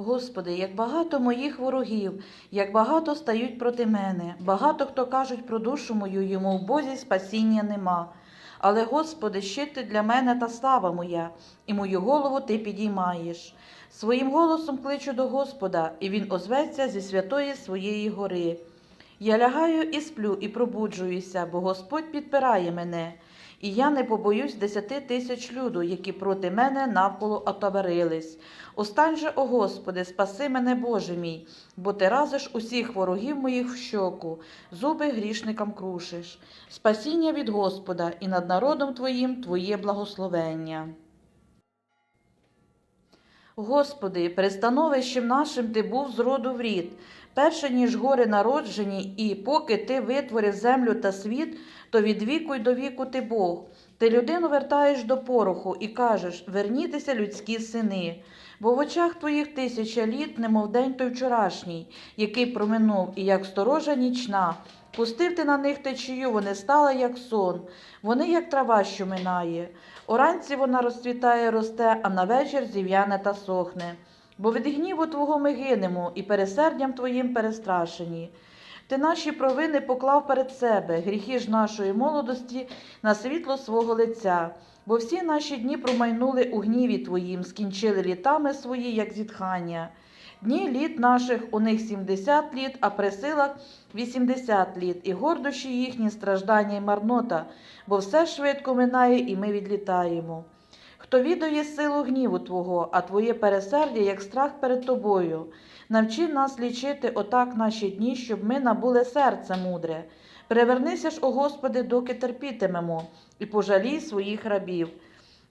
Господи, як багато моїх ворогів, як багато стають проти мене, багато хто кажуть про душу мою, йому в Бозі спасіння нема. Але, Господи, щит ти для мене та слава моя, і мою голову ти підіймаєш. Своїм голосом кличу до Господа, і Він озветься зі святої своєї гори. Я лягаю і сплю, і пробуджуюся, бо Господь підпирає мене, і я не побоюсь десяти тисяч люду, які проти мене навколо отоварились. Остань же, о Господи, спаси мене, Боже мій, бо ти разиш усіх ворогів моїх в щоку, зуби грішникам крушиш. Спасіння від Господа, і над народом Твоїм Твоє благословення. Господи, перед становищем нашим Ти був з роду в рід, перше, ніж гори народжені, і поки Ти витворив землю та світ, то від віку й до віку Ти Бог. Ти людину вертаєш до пороху і кажеш вернітеся людські сини. Бо в очах твоїх тисяча літ, немов день той вчорашній, який проминув, і як сторожа нічна. Пустив ти на них течію, вони стали, як сон, вони, як трава, що минає. Уранці вона розцвітає, росте, а на вечір зів'яне та сохне. Бо від гніву Твого ми гинемо, і пересердям Твоїм перестрашені. Ти наші провини поклав перед себе, гріхи ж нашої молодості на світло свого лиця. Бо всі наші дні промайнули у гніві Твоїм, скінчили літами свої, як зітхання. Дні літ наших у них сімдесят літ, а при силах вісімдесят літ, і гордощі їхні страждання й марнота, бо все швидко минає, і ми відлітаємо. Хто відає силу гніву Твого, а Твоє пересердя, як страх перед Тобою. Навчи нас лічити отак наші дні, щоб ми набули серце мудре. Перевернися ж, о Господи, доки терпітимемо, і пожалій своїх рабів.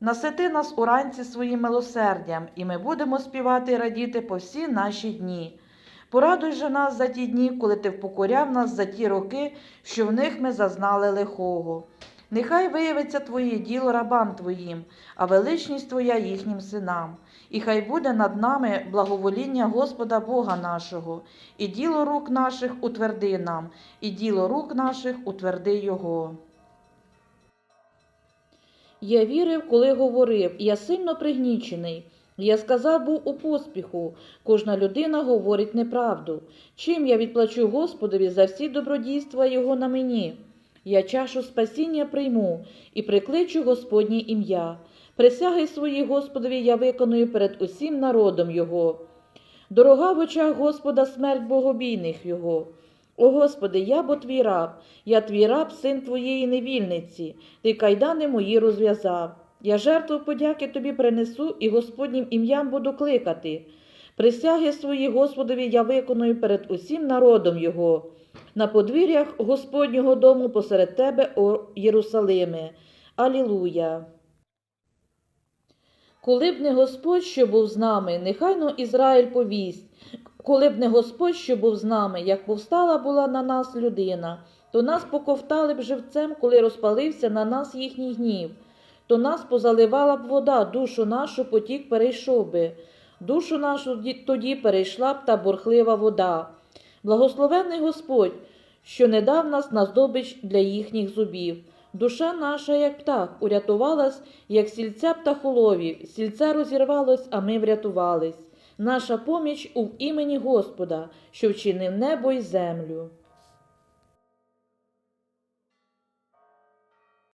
Насити нас уранці своїм милосердям, і ми будемо співати і радіти по всі наші дні. Порадуй же нас за ті дні, коли ти впокоряв нас за ті роки, що в них ми зазнали лихого. Нехай виявиться Твоє діло рабам Твоїм, а величність Твоя їхнім синам. І хай буде над нами благовоління Господа Бога нашого, і діло рук наших утверди нам, і діло рук наших утверди Його. Я вірив, коли говорив, я сильно пригнічений. Я сказав був у поспіху, кожна людина говорить неправду. Чим я відплачу Господові за всі добродійства Його на мені? Я чашу спасіння прийму і прикличу Господнє ім'я. Присяги свої Господові я виконую перед усім народом Його. Дорога в очах Господа смерть богобійних Його. О Господи, я бо твій раб, я твій раб, син твоєї невільниці, ти кайдани мої розв'язав. Я жертву подяки тобі принесу і Господнім ім'ям буду кликати. Присяги свої Господові я виконую перед усім народом Його. На подвір'ях Господнього дому посеред тебе, о Єрусалиме. Алілуя. Коли б не Господь, що був з нами, нехай но Ізраїль повість. Коли б не Господь, що був з нами, як повстала була на нас людина, то нас поковтали б живцем, коли розпалився на нас їхній гнів, то нас позаливала б вода, душу нашу потік перейшов би, душу нашу тоді перейшла б та бурхлива вода. Благословенний Господь, що не дав нас на здобич для їхніх зубів. Душа наша, як птах, урятувалась, як сільця птахоловів, сільце розірвалось, а ми врятувались. Наша поміч у імені Господа, що вчинив небо й землю.